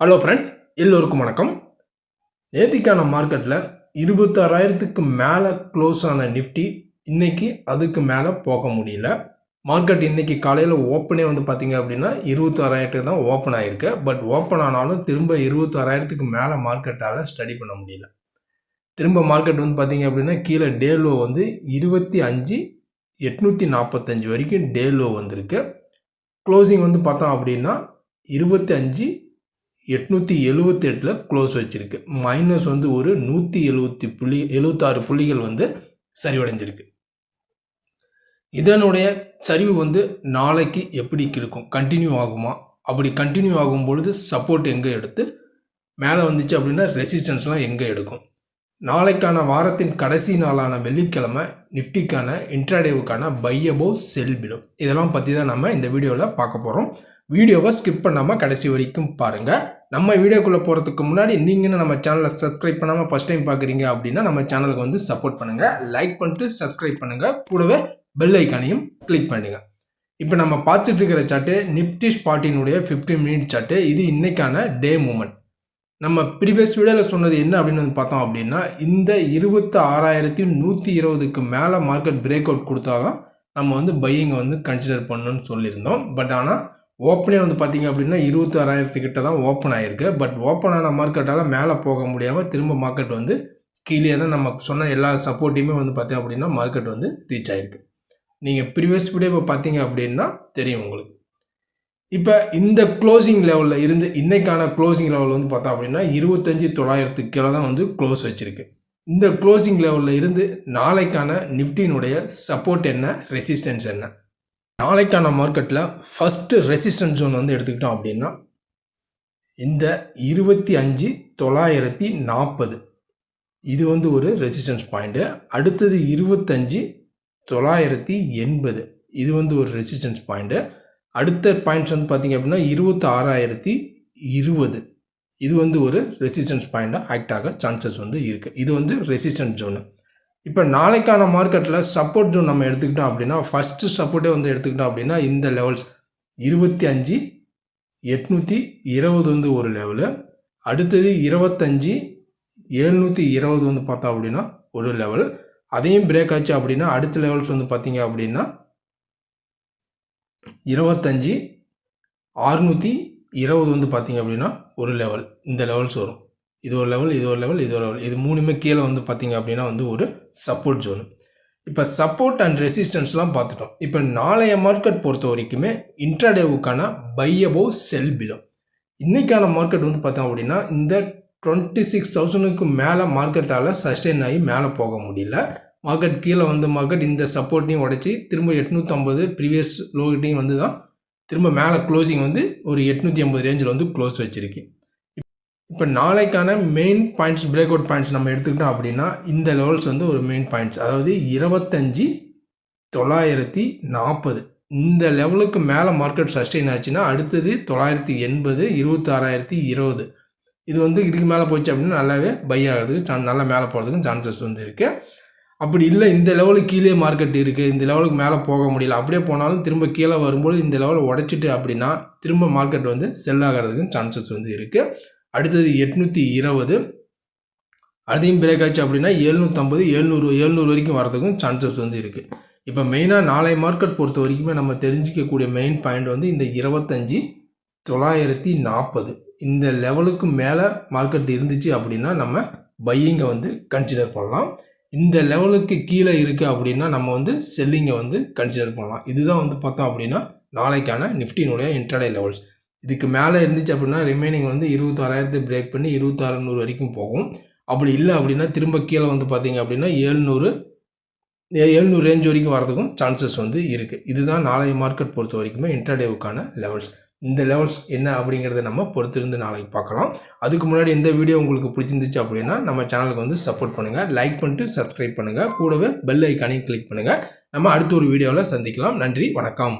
Hello friends எல்லோருக்கும் வணக்கம். நேத்திக்கான மார்க்கெட்டில் இருபத்தாறாயிரத்துக்கு மேலே க்ளோஸ் ஆன நிஃப்டி இன்றைக்கி அதுக்கு மேலே போக முடியல. மார்க்கெட் இன்றைக்கி காலையில் ஓப்பனே வந்து பார்த்திங்க அப்படின்னா இருபத்தாறாயிரத்துக்கு தான் ஓப்பன் ஆகிருக்கு பட் ஓப்பன் ஆனாலும் திரும்ப இருபத்தாறாயிரத்துக்கு மேலே மார்க்கெட்டால் ஸ்டடி பண்ண முடியல. திரும்ப மார்க்கெட் வந்து பார்த்தீங்க அப்படின்னா கீழே டேலோ வந்து இருபத்தி அஞ்சு எட்நூற்றி நாற்பத்தஞ்சு வரைக்கும் டேலோ வந்திருக்கு. க்ளோசிங் வந்து பார்த்தோம் அப்படின்னா இருபத்தி அஞ்சு எட்நூற்றி எழுவத்தெட்டில் க்ளோஸ் வச்சுருக்கு. மைனஸ் வந்து ஒரு நூற்றி எழுபத்தி புள்ளி எழுபத்தாறு புள்ளிகள் வந்து சரிவடைஞ்சிருக்கு. இதனுடைய சரிவு வந்து நாளைக்கு எப்படி இருக்கும்? கண்டினியூ ஆகுமா? அப்படி கண்டினியூ ஆகும் பொழுது சப்போர்ட் எங்கே எடுத்து? மேலே வந்துச்சு அப்படின்னா ரெசிஸ்டன்ஸ்லாம் எங்கே எடுக்கும்? நாளைக்கான வாரத்தின் கடைசி நாளான வெள்ளிக்கிழமை நிஃப்டிக்கான இன்ட்ராடேவுக்கான பையபோ செல் பிலோ இதெல்லாம் பற்றி தான் நம்ம இந்த வீடியோவில் பார்க்க போகிறோம் வீடியோவை ஸ்கிப் பண்ணாமல் கடைசி வரைக்கும் பாருங்கள் நம்ம வீடியோக்குள்ளே போகிறதுக்கு முன்னாடி நீங்கன்னு நம்ம சேனலை சப்ஸ்கிரைப் பண்ணாமல் ஃபஸ்ட் டைம் பார்க்குறீங்க அப்படின்னா நம்ம சேனலுக்கு வந்து சப்போர்ட் பண்ணுங்கள் லைக் பண்ணிட்டு சப்ஸ்கிரைப் பண்ணுங்கள் கூடவே பெல் ஐக்கானையும் கிளிக் பண்ணுங்கள் இப்போ நம்ம பார்த்துட்டு இருக்கிற சார்ட்டு நிப்டி ஸ்பாட்டினுடைய 15 மினிட் சார்ட்டு இது இன்றைக்கான டே மூமெண்ட் நம்ம ப்ரீவியஸ் வீடியோவில் சொன்னது என்ன அப்படின்னு வந்து பார்த்தோம் அப்படின்னா இந்த இருபத்தி ஆறாயிரத்தி நூற்றி இருபதுக்கு மேலே மார்க்கெட் பிரேக் அவுட் கொடுத்தா தான் நம்ம வந்து பையிங்கை வந்து கன்சிடர் பண்ணணும்னு சொல்லியிருந்தோம். பட் ஆனால் ஓப்பனே வந்து பார்த்திங்க அப்படின்னா இருபத்தாறாயிரத்துக்கிட்ட தான் ஓப்பன் ஆகிருக்கு பட் ஓப்பன் ஆன மார்க்கெட்டால் மேலே போக முடியாமல் திரும்ப மார்க்கெட் வந்து கீழே தான் நம்ம சொன்ன எல்லா சப்போர்ட்டையுமே வந்து பார்த்தீங்க அப்படின்னா மார்க்கெட் வந்து ரீச் ஆகிருக்கு நீங்கள் ப்ரீவியஸ் வீடியோ பார்த்தீங்க அப்படின்னா தெரியும் உங்களுக்கு. இப்போ இந்த க்ளோசிங் லெவலில் இருந்து இன்றைக்கான க்ளோசிங் லெவல் வந்து பார்த்தோம் அப்படின்னா இருபத்தஞ்சி தொள்ளாயிரத்துக்கு கீழே தான் வந்து க்ளோஸ் வச்சுருக்கு. இந்த க்ளோசிங் லெவலில் இருந்து நாளைக்கான நிஃப்டியினுடைய சப்போர்ட் என்ன? ரெசிஸ்டன்ஸ் என்ன? நாளைக்கான மார்க்கெட்டில் ஃபஸ்ட்டு ரெசிஸ்டன்ஸ் ஜோன் வந்து எடுத்துக்கிட்டோம் அப்படின்னா இந்த இருபத்தி அஞ்சு தொள்ளாயிரத்தி நாற்பது. இது வந்து ஒரு ரெசிஸ்டன்ஸ் பாயிண்ட்டு அடுத்தது இருபத்தஞ்சி தொள்ளாயிரத்தி எண்பது. இது வந்து ஒரு ரெசிஸ்டன்ஸ் பாயிண்ட்டு அடுத்த பாயிண்ட்ஸ் வந்து பார்த்திங்க அப்படின்னா இருபத்தி ஆறாயிரத்தி இருபது. இது வந்து ஒரு ரெசிஸ்டன்ஸ் பாயிண்ட்டாக ஆக்ட் ஆக சான்சஸ் வந்து இருக்குது இது வந்து ரெசிஸ்டன்ஸ் ஜோனு இப்போ நாளைக்கான மார்க்கெட்டில் சப்போர்ட் ஜோன் நம்ம எடுத்துக்கிட்டோம் அப்படின்னா ஃபஸ்ட்டு சப்போர்ட்டே வந்து எடுத்துக்கிட்டோம் அப்படின்னா இந்த லெவல்ஸ் இருபத்தி அஞ்சு எட்நூற்றி இருபது வந்து ஒரு லெவலு அடுத்தது இருபத்தஞ்சி ஏழ்நூற்றி இருபது வந்து பார்த்தோம் அப்படின்னா ஒரு லெவல் அதையும் பிரேக் ஆச்சு அப்படின்னா அடுத்த லெவல்ஸ் வந்து பார்த்தீங்க அப்படின்னா இருபத்தஞ்சி அறுநூற்றி இருபது வந்து பார்த்தீங்க அப்படின்னா ஒரு லெவல் இந்த லெவல்ஸ் வரும். இது ஒரு லெவல் இது ஒரு லெவல் இது ஒரு லெவல் இது மூணுமே கீழே வந்து பார்த்தீங்க அப்படின்னா வந்து ஒரு சப்போர்ட் ஜோனு இப்போ சப்போர்ட் அண்ட் ரெசிஸ்டன்ஸ்லாம் பார்த்துட்டோம். இப்போ நாளைய மார்க்கெட் பொறுத்த வரைக்குமே இன்ட்ராடேவுக்கான பையபோ செல் பிலோ இன்றைக்கான மார்க்கெட் வந்து பார்த்தோம் அப்படின்னா இந்த டுவெண்ட்டி சிக்ஸ் தௌசண்ட்க்கு மேலே மார்க்கெட்டால் சஸ்டெயின் ஆகி மேலே போக முடியல. மார்க்கெட் கீழே வந்து மார்க்கெட் இந்த சப்போர்ட்டையும் உடச்சி திரும்ப எட்நூற்றம்பது ப்ரீவியஸ் லோகிட்டையும் வந்து தான் திரும்ப மேலே க்ளோசிங் வந்து ஒரு எட்நூற்றி ஐம்பது ரேஞ்சில் வந்து க்ளோஸ் வச்சுருக்கு. இப்போ நாளைக்கான main points break out points நம்ம எடுத்துக்கிட்டோம் அப்படின்னா இந்த லெவல்ஸ் வந்து ஒரு மெயின் பாயிண்ட்ஸ் அதாவது இருபத்தஞ்சி தொள்ளாயிரத்தி நாற்பது இந்த லெவலுக்கு மேலே மார்க்கெட் சஸ்டெயின் ஆச்சுன்னா அடுத்தது தொள்ளாயிரத்தி எண்பது இருபத்தாறாயிரத்தி இருபது. இது வந்து இதுக்கு மேலே போச்சு அப்படின்னா நல்லாவே பை ஆகிறதுக்கு சான் நல்லா மேலே போகிறதுக்கும் சான்சஸ் வந்து இருக்குது அப்படி இல்லை இந்த லெவலுக்கு கீழே மார்க்கெட் இருக்குது இந்த லெவலுக்கு மேலே போக முடியல அப்படியே போனாலும் திரும்ப கீழே வரும்போது இந்த லெவலை உடைச்சிட்டு அப்படின்னா திரும்ப மார்க்கெட் வந்து செல் ஆகிறதுக்கும் சான்சஸ் வந்து இருக்குது அடுத்தது எட்நூற்றி இருபது. அதையும் பிரேக் ஆச்சு அப்படின்னா எழுநூற்றம்பது எழுநூறு எழுநூறு வரைக்கும் வரதுக்கும் சான்சஸ் வந்து இருக்குது இப்போ மெயினாக நாளை மார்க்கெட் பொறுத்த வரைக்குமே நம்ம தெரிஞ்சிக்கக்கூடிய மெயின் பாயிண்ட் வந்து இந்த இருபத்தஞ்சி தொள்ளாயிரத்தி நாற்பது இந்த லெவலுக்கு மேலே மார்க்கெட் இருந்துச்சு அப்படின்னா நம்ம பையிங்கை வந்து கன்சிடர் பண்ணலாம். இந்த லெவலுக்கு கீழே இருக்குது அப்படின்னா நம்ம வந்து செல்லிங்கை வந்து கன்சிடர் பண்ணலாம். இதுதான் வந்து பார்த்தோம் அப்படின்னா நாளைக்கான நிஃப்டினுடைய இன்டர்டே லெவல்ஸ் இதுக்கு மேலே இருந்துச்சு அப்படின்னா ரிமைனிங் வந்து இருபத்தாறாயிரத்தை பிரேக் பண்ணி இருபத்தாறுநூறு வரைக்கும் போகும். அப்படி இல்லை அப்படின்னா திரும்ப கீழே வந்து பார்த்தீங்க அப்படின்னா ஏழ்நூறு எழுநூறு ரேஞ்ச் வரைக்கும் வரதுக்கும் சான்சஸ் வந்து இருக்குது இதுதான் நாளைய மார்க்கெட் பொறுத்த வரைக்குமே இன்டர்டேவுக்கான லெவல்ஸ் இந்த லெவல்ஸ் என்ன அப்படிங்கிறத நம்ம பொறுத்திருந்து நாளைக்கு பார்க்கலாம். அதுக்கு முன்னாடி இந்த வீடியோ உங்களுக்கு பிடிச்சிருந்துச்சு அப்படின்னா நம்ம சேனலுக்கு வந்து சப்போர்ட் பண்ணுங்கள் லைக் பண்ணிட்டு சப்ஸ்கிரைப் பண்ணுங்கள் கூடவே பெல் ஐக்கானையும் கிளிக் பண்ணுங்கள் நம்ம அடுத்த ஒரு வீடியோவில் சந்திக்கலாம். நன்றி வணக்கம்.